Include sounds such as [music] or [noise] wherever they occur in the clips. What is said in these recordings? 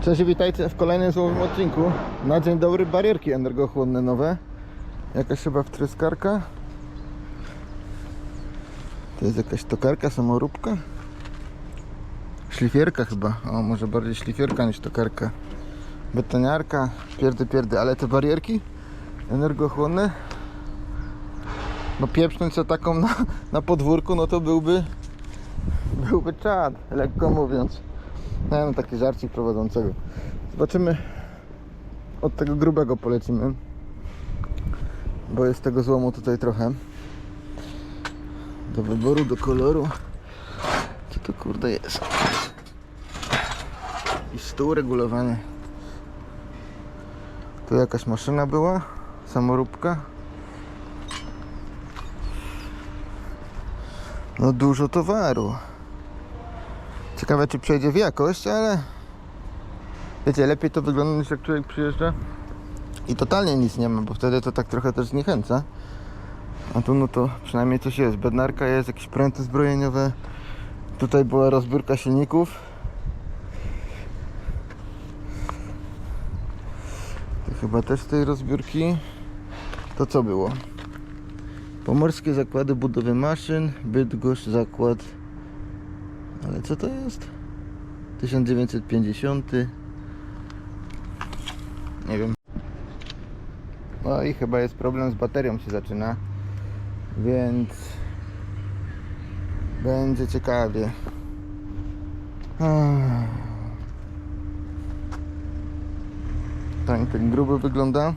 Cześć, witajcie w kolejnym złowym odcinku. Na dzień dobry barierki energochłonne nowe. Jakaś chyba wtryskarka. To jest jakaś tokarka, samoróbka. Szlifierka chyba. O, może bardziej szlifierka niż tokarka. Betoniarka, pierdy, pierdy. Ale te barierki energochłonne no pieprznąć co taką na, na podwórku, no to byłby byłby czad, lekko mówiąc. Nie no, taki żarcik prowadzącego. Zobaczymy. Od tego grubego polecimy. Bo jest tego złomu tutaj trochę. Do wyboru, do koloru. Co to kurde jest? I stół regulowany. Tu jakaś maszyna była. Samoróbka. No dużo towaru. Ciekawe czy przejdzie w jakość, ale wiecie, lepiej to wygląda niż jak człowiek przyjeżdża i totalnie nic nie ma, bo wtedy to tak trochę też zniechęca. A tu no to przynajmniej coś jest. Bednarka jest, jakieś pręty zbrojeniowe. Tutaj była rozbiórka silników. To chyba też z tej rozbiórki. To co było? Pomorskie zakłady budowy maszyn, Bydgoszcz zakład ale co to jest? 1950. Nie wiem. No i chyba jest problem z baterią się zaczyna. Więc będzie ciekawie. Tak ten gruby wygląda.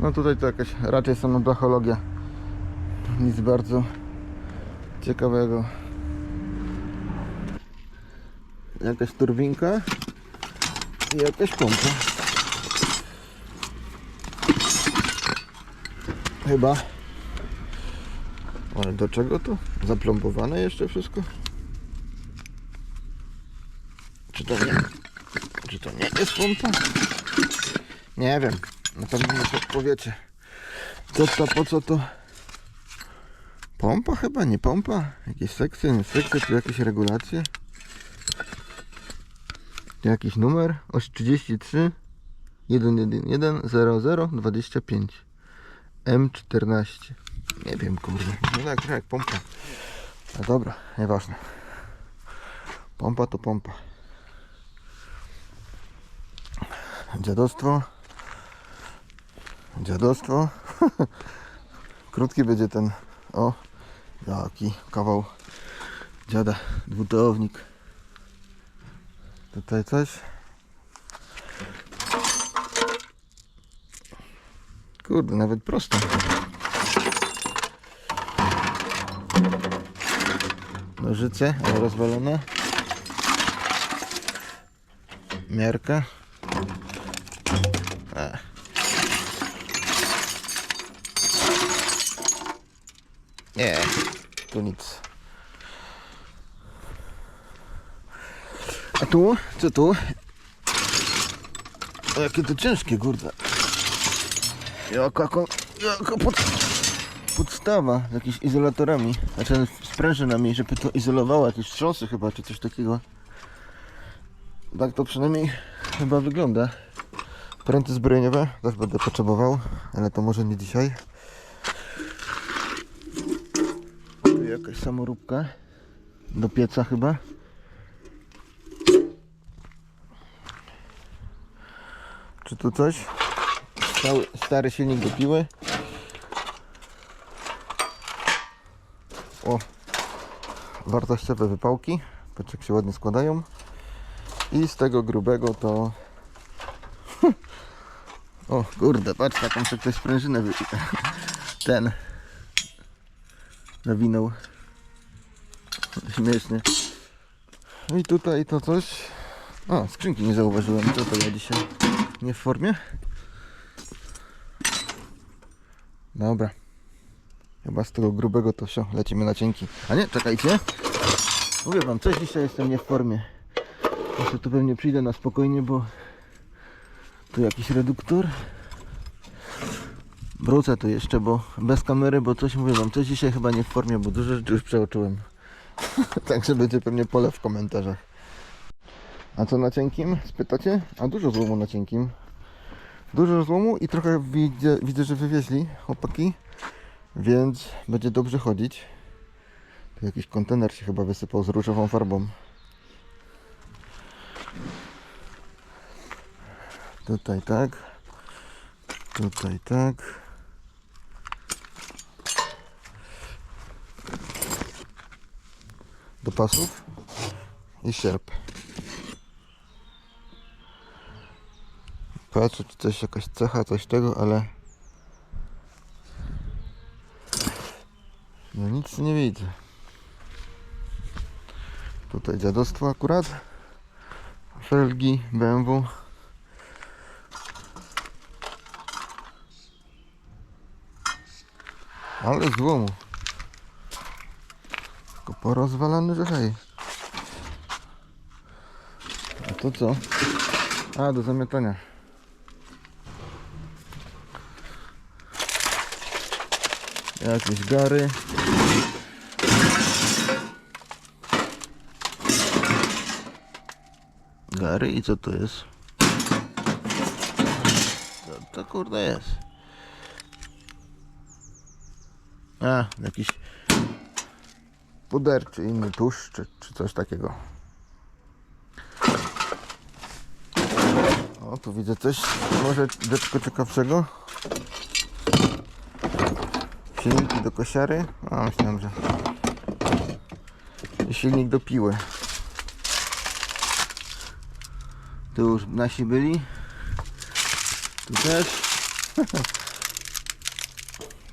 No tutaj to jakaś raczej samoblachologia. Nic bardzo ciekawego. Jakaś turbinka i jakaś pompa. Chyba. Ale do czego to? Zaplombowane jeszcze wszystko? Czy to nie? Czy to nie jest pompa? Nie wiem. Na pewno mi podpowiecie. Co to, po co to? Pompa chyba, nie pompa? Jakieś sekcje, nie sekcje, tu jakieś regulacje? Jakiś numer? Oś 33 111 00 25 M14 Nie wiem kurde, no tak jak pompa. No dobra, nieważne. Pompa to pompa. Dziadostwo. Dziadostwo. [laughs] Krótki będzie ten. O Jaki kawał dziada, dwutołownik. Tutaj coś. Kurde, nawet prosto. Nożyce, rozwalone. Miarka. E. Nie, tu nic. A tu? Co tu? O, jakie to ciężkie, kurde. Jaka, jaka, jaka pod, podstawa z jakimiś izolatorami. Znaczy sprężynami, żeby to izolowało jakieś wstrząsy chyba, czy coś takiego. Tak to przynajmniej chyba wygląda. Pręty zbrojeniowe też będę potrzebował, ale to może nie dzisiaj. Tu jakaś samoróbka do pieca chyba. Czy tu coś? Stały, stary silnik do piły. O, wartościowe wypałki. Patrz jak się ładnie składają. I z tego grubego to... [laughs] O kurde, patrz taką sobie ktoś sprężynę wy... Ten nawinął. Śmiesznie. No i tutaj to coś. O, skrzynki nie zauważyłem. Co to ja dzisiaj? Nie w formie? Dobra. Chyba z tego grubego to się lecimy na cienki. A nie, czekajcie. Mówię wam, coś dzisiaj jestem nie w formie. Jeszcze tu pewnie przyjdę na spokojnie, bo tu jakiś reduktor. Wrócę tu jeszcze, bo bez kamery, bo coś mówię wam, coś dzisiaj chyba nie w formie, bo dużo rzeczy już przeoczyłem. [laughs] Także będzie pewnie pole w komentarzach. A co na cienkim? Spytacie? A dużo złomu na cienkim. Dużo złomu i trochę widzę, widzę że wywieźli chłopaki, więc będzie dobrze chodzić. Tu jakiś kontener się chyba wysypał z różową farbą. Tutaj tak. Tutaj tak. Do pasów i sierp. Patrzę, czy coś jakaś cecha, coś tego, ale no nic nie widzę. Tutaj dziadostwo akurat. Felgi BMW. Ale złomu. Tylko porozwalany, że hej. A to co? A, do zamiatania. Jakieś gary. Gary i co to jest? Co to kurde jest? A, jakiś puder, czy inny tusz, czy, czy coś takiego. O, tu widzę coś, może deczko ciekawszego. Silniki do kosiary. A, myślałem, że silnik do piły. Tu już nasi byli. Tu też. [laughs]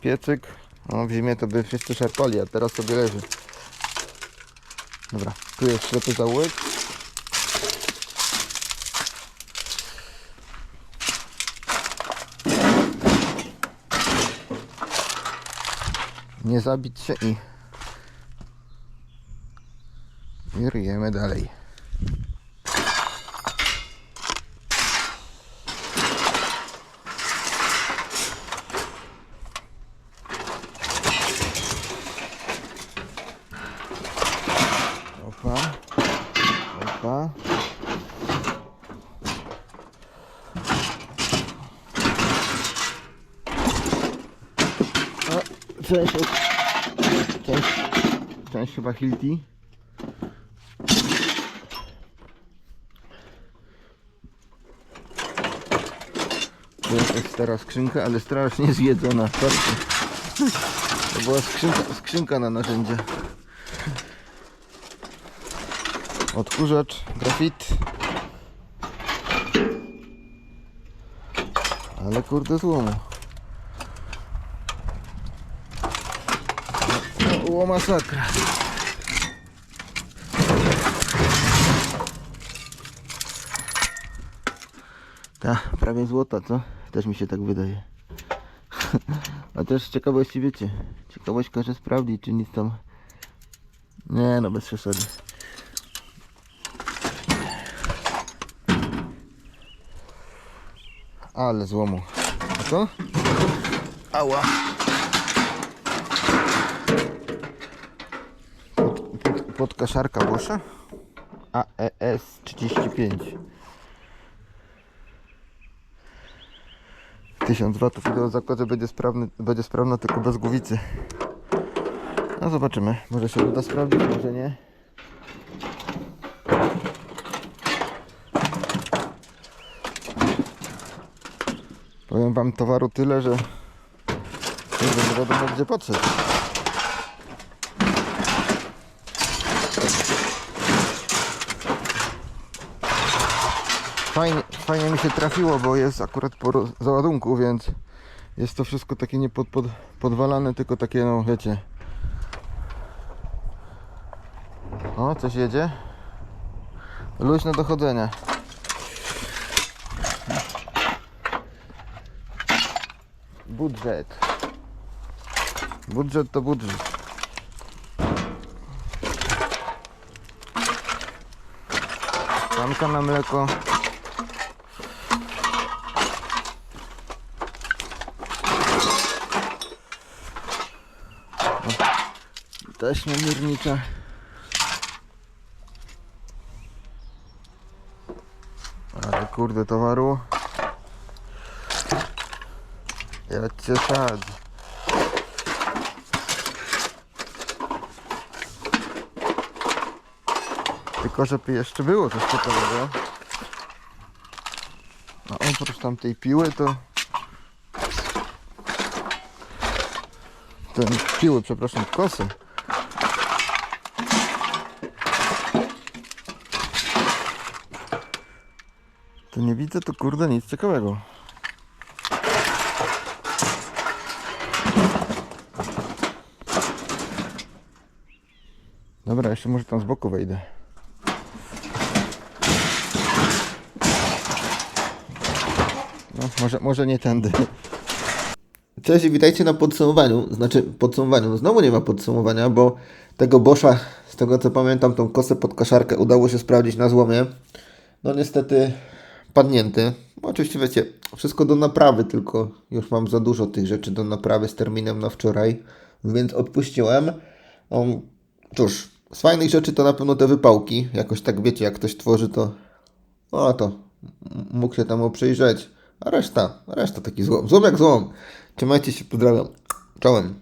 Piecyk. O, w zimie to by wszyscy szarpali, a teraz sobie leży. Dobra, tu jest ślepy zaułek. Nie zabić się i... I ryjemy dalej. Opa. O, część, część, część chyba Hilti. To jest stara skrzynka, ale strasznie zjedzona. Patrzcie. To była skrzynka, skrzynka na narzędzia. Odkurzacz, grafit. Ale kurde złomu. O masakra. Ta, prawie złota, co? Też mi się tak wydaje. [laughs] A też ciekawości wiecie. Ciekawość każe sprawdzić, czy nic tam... Nie no, bez przesady. Ale złomu. A co? Ała. Pod, pod, podkaszarka Boscha? AES 35. 1000 watów i do zakładu będzie sprawny, będzie sprawna tylko bez głowicy. No zobaczymy. Może się uda sprawdzić, może nie. Powiem wam towaru tyle, że nie wiadomo gdzie patrzeć. Fajnie, fajnie mi się trafiło, bo jest akurat po załadunku, więc jest to wszystko takie nie pod, pod, podwalane, tylko takie no wiecie. O, coś jedzie. Luźne dochodzenie. budżet. Budżet to budżet. Szklanka na mleko. Taśma miernicza. Ale kurde towaru. Ja cię sadzę. Tylko żeby jeszcze było coś ciekawego. A oprócz tamtej piły to... Ten piły, przepraszam, kosy. To nie widzę tu kurde nic ciekawego. Dobra, jeszcze może tam z boku wejdę. No, może, może nie tędy. Cześć witajcie na podsumowaniu. Znaczy, podsumowaniu. No Znowu nie ma podsumowania, bo tego Boscha, z tego co pamiętam, tą kosę pod koszarkę udało się sprawdzić na złomie. No niestety padnięty. No, Oczywiście wiecie, wszystko do naprawy, tylko już mam za dużo tych rzeczy do naprawy z terminem na wczoraj, więc odpuściłem. No, cóż, z fajnych rzeczy to na pewno te wypałki. Jakoś tak wiecie, jak ktoś tworzy, to no to mógł się temu przyjrzeć. A reszta, reszta taki złom. Złom jak złom. Trzymajcie się, pozdrawiam. Czołem.